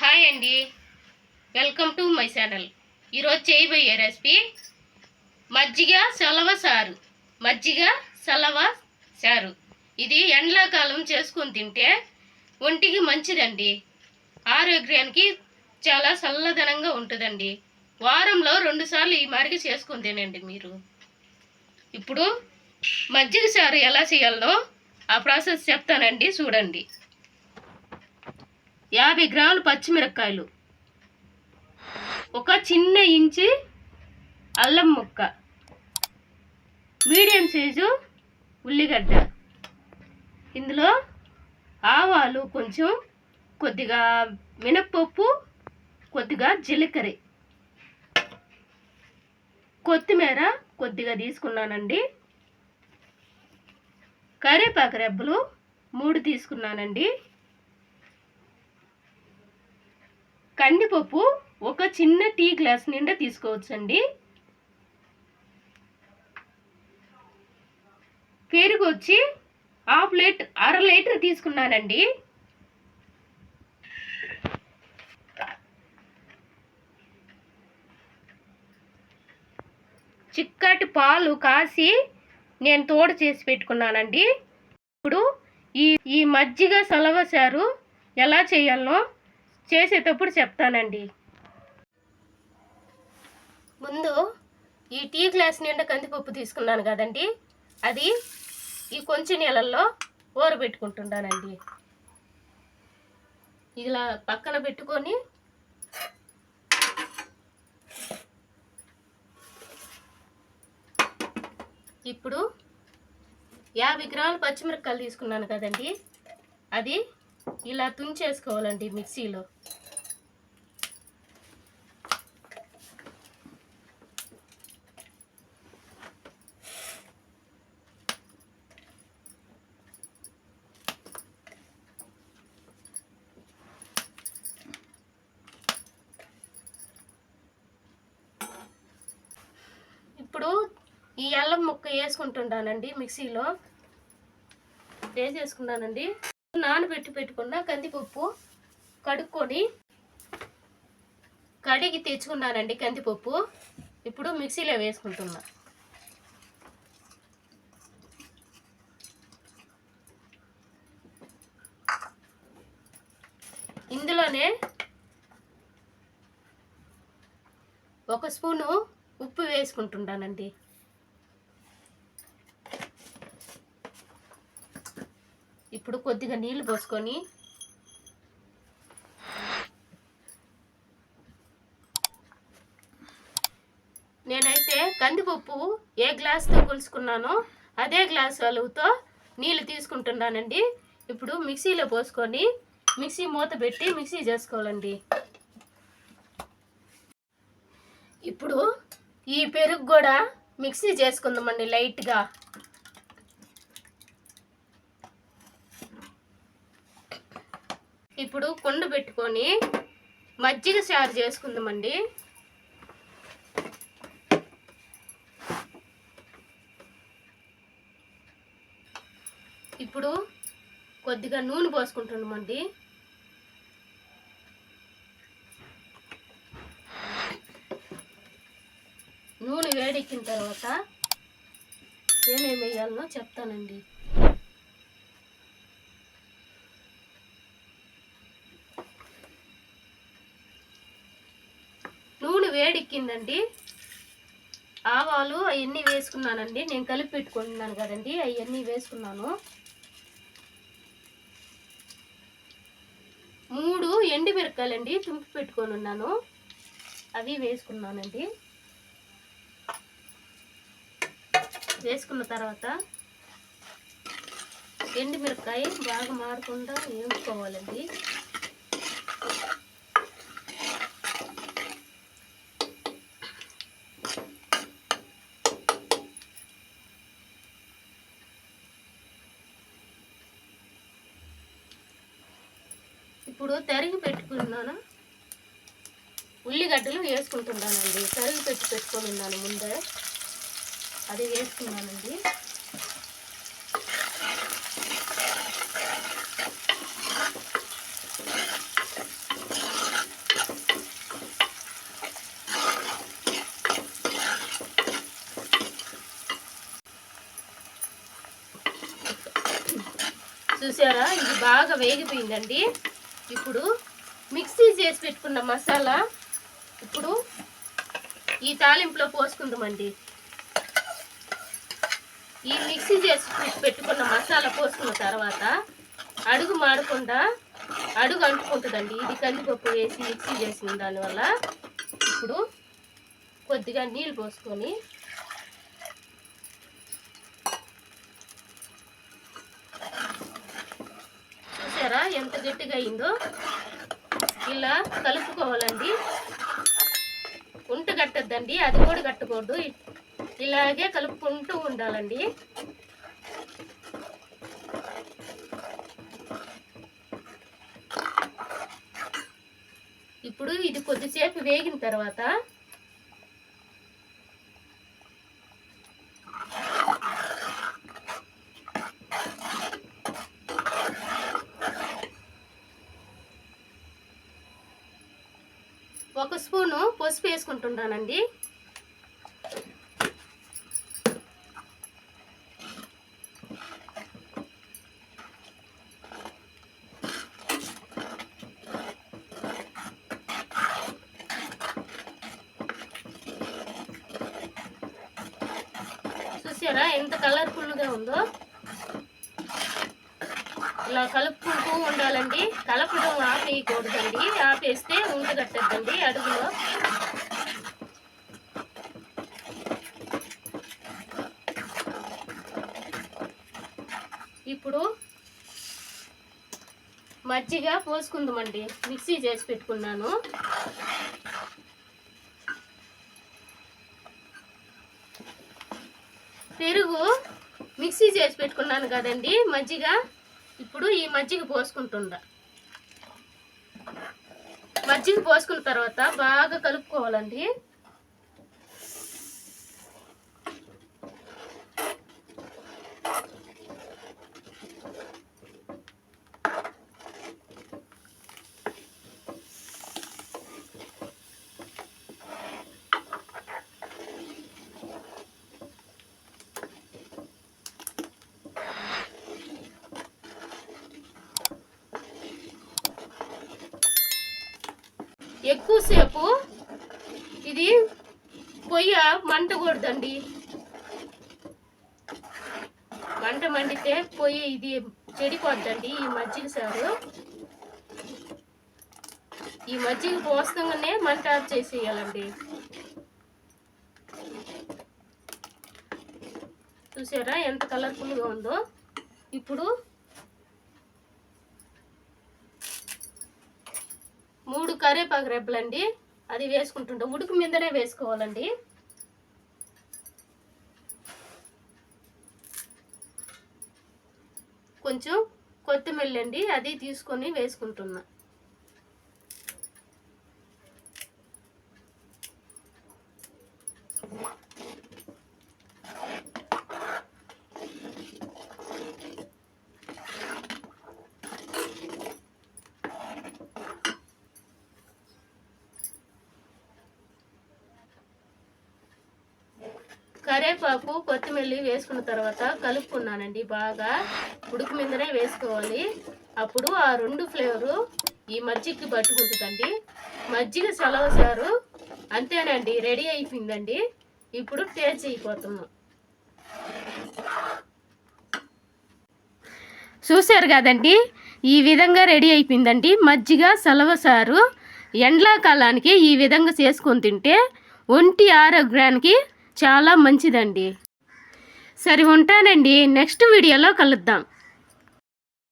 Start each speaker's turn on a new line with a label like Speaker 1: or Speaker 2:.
Speaker 1: Hi అండి. Welcome to my channel. ఈరోజు చేయబోయే రెసిపీ మజ్జిగ సలవ సారు. మజ్జిగ సలవ సారు. ఇది ఎండాకాలం చేసుకొని తింటే ఒంటికి మంచిదండి. ఆరోగ్యానికి చాలా చల్లదనంగా ఉంటుందండి. వారంలో రెండుసార్లు ఈ మరిగి చేసుకుని తినండి మీరు. ఇప్పుడు మజ్జిగ సారు ఎలా చేయాలో ఆ ప్రాసెస్ చెప్తానండి. చూడండి. యాభై గ్రాములు పచ్చిమిరపకాయలు. ఒక చిన్న ఇంచి అల్లం ముక్క. మీడియం సైజు ఉల్లిగడ్డ. ఇందులో ఆవాలు కొంచెం కొద్దిగా మినప్పప్పు కొద్దిగా జీలకర్ర. కొత్తిమీర కొద్దిగా తీసుకున్నానండి. కరివేపాకు రెబ్బలు మూడు తీసుకున్నానండి. కందిపప్పు ఒక చిన్న టీ గ్లాస్ నిండా తీసుకోవచ్చండి. పెరుగు వచ్చి హాఫ్ లీటర్ అర లీటర్ తీసుకున్నానండి. చిక్కటి పాలు కాసి నేను తోడు చేసి పెట్టుకున్నానండి. ఇప్పుడు ఈ ఈ మజ్జిగ సలవసారు ఎలా చేయాలనో చేసేటప్పుడు చెప్తానండి. ముందు ఈ టీ గ్లాస్ నిండా కందిపప్పు తీసుకున్నాను కదండి. అది ఈ కొంచెం నీళ్ళల్లో ఊరబెట్టుకుంటున్నానండి. ఇలా పక్కన పెట్టుకొని ఇప్పుడు యాభై గ్రాములు పచ్చిమిరపకాయలు తీసుకున్నాను కదండి. అది ఇలా తుంచేసుకోవాలండి మిక్సీలో. ఇప్పుడు ఈ అల్లం ముక్క వేసుకుంటున్నానండి మిక్సీలో. వేసేసుకున్నానండి. నానబెట్టి పెట్టుకున్న కందిపప్పు కడుక్కొని కడిగి తెచ్చుకున్నానండి కందిపప్పు. ఇప్పుడు మిక్సీలో వేసుకుంటున్నా. ఇందులోనే ఒక స్పూను ఉప్పు వేసుకుంటున్నానండి. ఇప్పుడు కొద్దిగా నీళ్ళు పోసుకొని నేనైతే కందిపప్పు ఏ గ్లాస్తో కొలుసుకున్నానో అదే గ్లాస్ అలుగుతో నీళ్ళు తీసుకుంటున్నానండి. ఇప్పుడు మిక్సీలో పోసుకొని మిక్సీ మూత పెట్టి మిక్సీ చేసుకోవాలండి. ఇప్పుడు ఈ పెరుగు కూడా మిక్సీ చేసుకుందామండి లైట్గా. ఇప్పుడు కుండ పెట్టుకొని మజ్జిగ చారు చేసుకుందామండి. ఇప్పుడు కొద్దిగా నూనె పోసుకుంటున్నామండి. నూనె వేడెక్కిన తర్వాత ఏమేమి వేయాలనో చెప్తానండి. నూనె ఆవాలు అవన్నీ వేసుకున్నానండి. నేను కలిపి పెట్టుకున్నాను కదండి. అవన్నీ వేసుకున్నాను. మూడు ఎండు మిరపకాయలండి తుంపి పెట్టుకొని ఉన్నాను. అవి వేసుకున్నానండి. వేసుకున్న తర్వాత ఎండు బాగా మారకుండా వేసుకోవాలండి ఇప్పుడు తరిగి పెట్టుకున్నాను. ఉల్లిగడ్డలు వేసుకుంటున్నానండి. తరిగి పెట్టి పెట్టుకొని ఉన్నాను ముందే. అది వేసుకున్నానండి. చూసారా? ఇది బాగా వేగిపోయిందండి. ఇప్పుడు మిక్సీ చేసి పెట్టుకున్న మసాలా ఇప్పుడు ఈ తాలింపులో పోసుకుందామండి. ఈ మిక్సీ చేసి పెట్టుకున్న మసాలా పోసుకున్న తర్వాత అడుగు మాడకుండా అడుగు అంటుకుంటుందండి. ఇది కందిపప్పు వేసి మిక్సీ చేసిన దానివల్ల ఇప్పుడు కొద్దిగా నీళ్ళు పోసుకొని చూసారా ఎంత గట్టిగా అయిందో ఇలా కలుపుకోవాలండి. ఉంట కట్టద్దండి అది కూడా కట్టకూడదు ఇలాగే కలుపుకుంటూ ఉండాలండి. ఇప్పుడు ఇది కొద్దిసేపు వేగిన తర్వాత ఒక స్పూను పసుపు వేసుకుంటున్నానండి. చూసారా ఎంత కలర్ఫుల్గా ఉందో? ఇలా కలుపుకుంటూ ఉండాలండి. కలపడం ఆపేయకూడదండి. ఆపేస్తే ఉండగట్టద్దండి అడుగులో. ఇప్పుడు మజ్జిగ పోసుకుందామండి. మిక్సీ చేసి పెట్టుకున్నాను. పెరుగు మిక్సీ చేసి పెట్టుకున్నాను కదండి. మజ్జిగ ఇప్పుడు ఈ మజ్జిగ పోసుకుంటుండ. మజ్జిగ పోసుకున్న తర్వాత బాగా కలుపుకోవాలండి. ఎక్కువసేపు ఇది పొయ్య మంటకూడదండి. మంట మండితే పొయ్యి ఇది చెడిపోద్దండి ఈ మజ్జిగ సారు. ఈ మజ్జిగ పోసంగానే మంట ఆఫ్ చేసేయాలండి. చూసారా ఎంత కలర్ఫుల్గా ఉందో? ఇప్పుడు మూడు కరివేపాకు రెబ్బలండి అది వేసుకుంటుంటాం. ఉడుకు మీదనే వేసుకోవాలండి. కొంచెం కొత్తిమీర అండి అది తీసుకొని వేసుకుంటున్నా. కరివేపాకు కొత్తిమీర వేసుకున్న తర్వాత కలుపుకున్నానండి బాగా. ఉడుకు మీదనే వేసుకోవాలి. అప్పుడు ఆ రెండు ఫ్లేవరు ఈ మజ్జిగకి పట్టుకుంటుందండి. మజ్జిగ సెలవుసారు అంతేనండి రెడీ అయిపోయిందండి. ఇప్పుడు టేస్ట్ అయిపోతున్నాం చూశారు కదండి ఈ విధంగా రెడీ అయిపోయిందండి మజ్జిగ సలవసారు ఎండాకాలానికి ఈ విధంగా చేసుకొని తింటే ఒంటి ఆరోగ్యానికి చాలా మంచిదండి. సరే ఉంటానండి నెక్స్ట్ వీడియోలో కలుద్దాం.